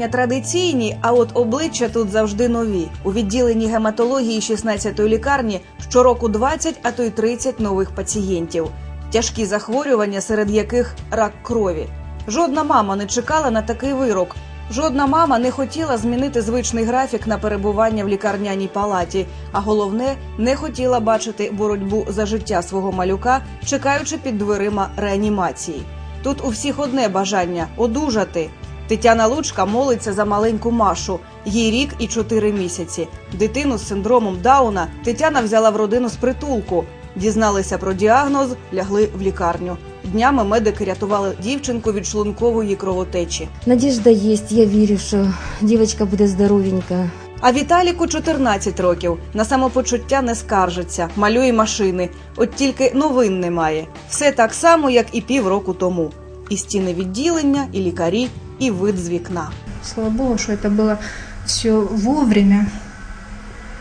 лікування традиційні, а от обличчя тут завжди нові. У відділенні гематології 16-ї лікарні щороку 20, а то й 30 нових пацієнтів. Тяжкі захворювання, серед яких рак крові. Жодна мама не чекала на такий вирок. Жодна мама не хотіла змінити звичний графік на перебування в лікарняній палаті, а головне, не хотіла бачити боротьбу за життя свого малюка, чекаючи під дверима реанімації. Тут у всіх одне бажання одужати. Тетяна Лучка молиться за маленьку Машу. Їй рік і чотири місяці. Дитину з синдромом Дауна Тетяна взяла в родину з притулку. Дізналися про діагноз, лягли в лікарню. Днями медики рятували дівчинку від шлункової кровотечі. Надіжда є, я вірю, що дівчинка буде здоровенька. А Віталіку 14 років. На самопочуття не скаржиться, малює машини. От тільки новин немає. Все так само, як і півроку тому. І стіни відділення, і лікарі, і вид з вікна. Слава Богу, что это было все вовремя,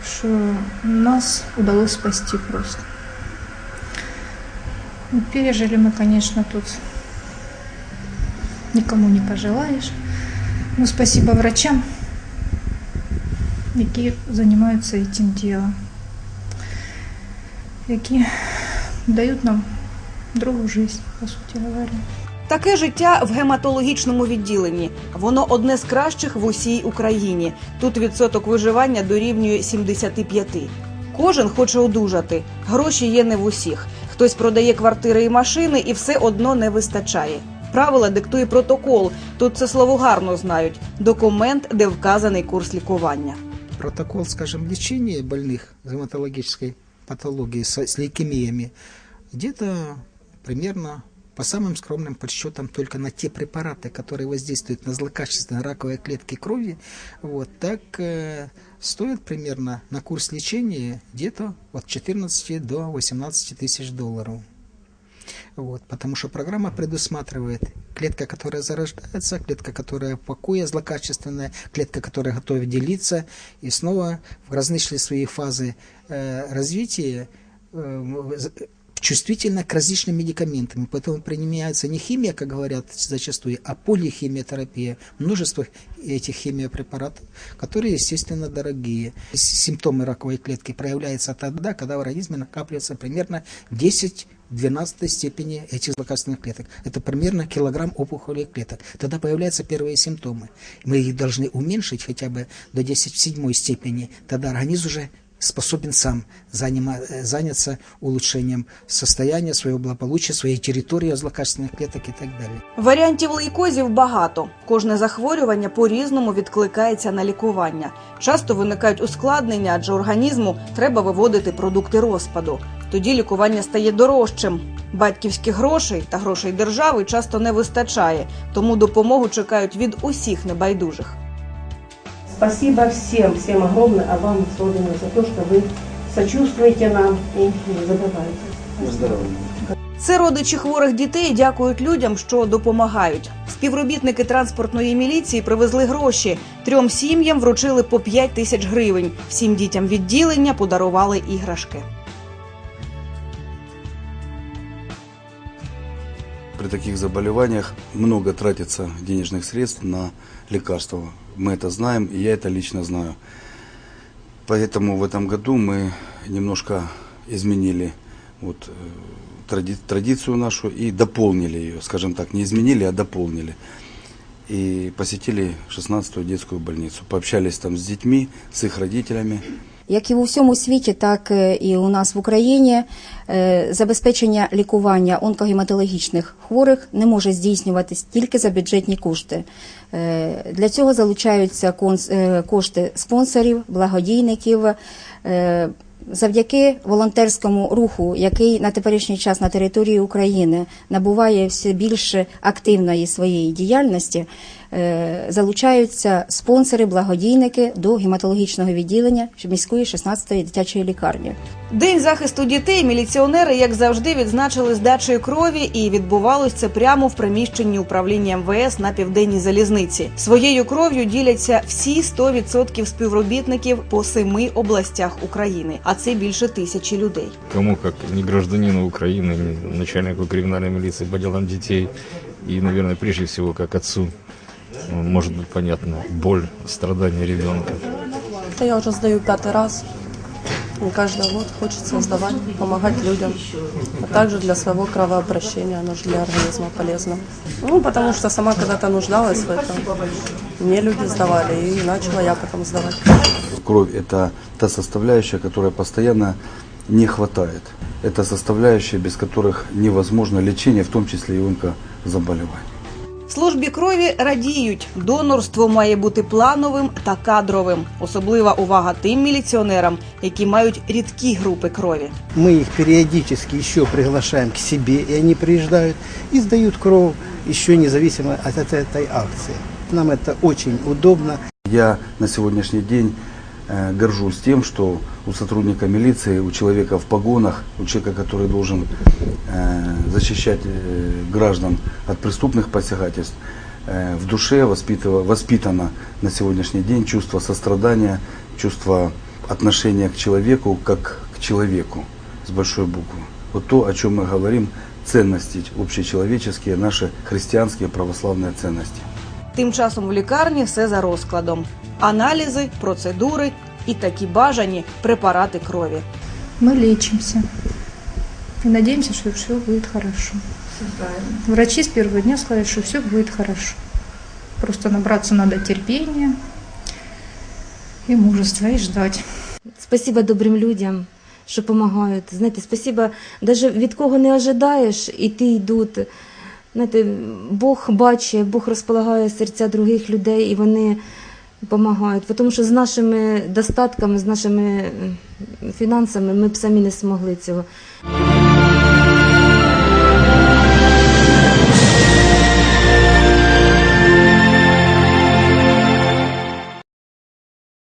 что нас удалось спасти просто. Ну, Пережили мы, конечно, тут никому не пожелаешь. Но спасибо врачам, які занимаются этим делом, які дают нам другу жизнь, по сути говоря. Таке життя в гематологічному відділенні. Воно одне з кращих в усій Україні. Тут відсоток виживання дорівнює 75. Кожен хоче одужати. Гроші є не в усіх. Хтось продає квартири і машини, і все одно не вистачає. Правила диктує протокол. Тут це слово гарно знають. Документ, де вказаний курс лікування. протокол, скажем, лечения больных с гематологической патологией, с, с лейкемиями, где-то по самым скромным подсчетам только на те препараты, которые воздействуют на злокачественные раковые клетки крови, вот так э, стоит примерно на курс лечения где-то от 14 до 18 тысяч долларов. Вот, потому что программа предусматривает клетка, которая зарождается, клетка, которая в покое злокачественная, клетка, которая готова делиться, и снова в различные свои фазы э, развития э, чувствительна к различным медикаментам. Поэтому применяется не химия, как говорят зачастую, а полихимиотерапия. Множество этих химиопрепаратов, которые, естественно, дорогие. Симптомы раковой клетки проявляются тогда, когда в организме накапливается примерно 10 12 степени этих злокачественных клеток. Это примерно килограмм опухолевых клеток. Тогда появляются первые симптомы. Мы их должны уменьшить хотя бы до 10 в седьмой степени. Тогда организм уже способен сам занима- э, заняться улучшением состояния своего благополучия, своей территории от злокачественных клеток и так далее. Варіантів лейкозів багато. Кожне захворювання по-різному відкликається на лікування. Часто виникають ускладнення, адже організму треба виводити продукти розпаду. Тоді лікування стає дорожчим. Батьківських грошей та грошей держави часто не вистачає, тому допомогу чекають від усіх небайдужих. Спасибо всем, всем огромное, а вам особенно за то, что вы сочувствуете нам и не забываете. Це родичі хворих дітей дякують людям, що допомагають. Співробітники транспортної міліції привезли гроші. Трьом сім'ям вручили по 5 тисяч гривень. Всім дітям відділення подарували іграшки. При таких заболеваниях много тратится денежных средств на лекарства. Мы это знаем, и я это лично знаю. Поэтому в этом году мы немножко изменили вот, э, тради- традицию нашу и дополнили ее, скажем так, не изменили, а дополнили. И посетили 16-ю детскую больницу. Пообщались там с детьми, с их родителями. Як і у всьому світі, так е, і у нас в Україні е, забезпечення лікування онкогематологічних хворих не може здійснюватись тільки за бюджетні кошти. Е, Для цього залучаються кошти спонсорів, благодійників. Завдяки волонтерському руху, який на теперішній час на території України набуває все більше активної своєї діяльності, залучаються спонсори, благодійники до гематологічного відділення міської 16-ї дитячої лікарні. День захисту дітей міліціонери, як завжди, відзначили здачею крові, і відбувалось це прямо в приміщенні управління МВС на південній залізниці. Своєю кров'ю діляться всі 100% співробітників по семи областях України, а це більше тисячі людей. кому как не гражданину Украины, не начальнику криминальной милиции по делам детей и, наверное, прежде всего как отцу может быть понятна боль, страдания ребенка. Это я уже сдаю пятый раз. И каждый год хочется сдавать, помогать людям. А также для своего кровообращения, оно же для организма полезно. Ну, потому что сама когда-то нуждалась в этом. Мне люди сдавали, и начала я потом сдавать. Кровь – это та составляющая, которая постоянно не хватает. Это составляющая, без которых невозможно лечение, в том числе и онкозаболеваний. Службі крові радіють. Донорство має бути плановим та кадровим. Особлива увага тим міліціонерам, які мають рідкі групи крові. Мы их периодически еще приглашаем к себе, и они приезжают и сдают кровь еще независимо от этой акции. Нам это очень удобно. Я на сегодняшний день э, горжусь тем, что у сотрудника милиции, у человека в погонах, у человека, который должен э, защищать э, граждан от преступных посягательств, э, в душе воспитыва- воспитано на сегодняшний день чувство сострадания, чувство отношения к человеку как к человеку с большой буквы. Вот то, о чем мы говорим, ценности общечеловеческие, наши христианские православные ценности. Тим часом в лікарні все за розкладом: аналізи, процедури І такі бажані препарати крові. Мы лечимся. И надеемся, что все будет хорошо. Врачи с первого дня сказали, что все будет хорошо. Просто набраться надо терпения и мужества и ждать. Спасибо добрим людям, що допомагають. Знаєте, спасибо, навіть від кого не ожидаєш, і ти йдуть. Знаєте, Бог бачить, Бог розполагає серця других людей, і вони допомагають. Тому що з нашими достатками, з нашими фінансами ми б самі не змогли цього.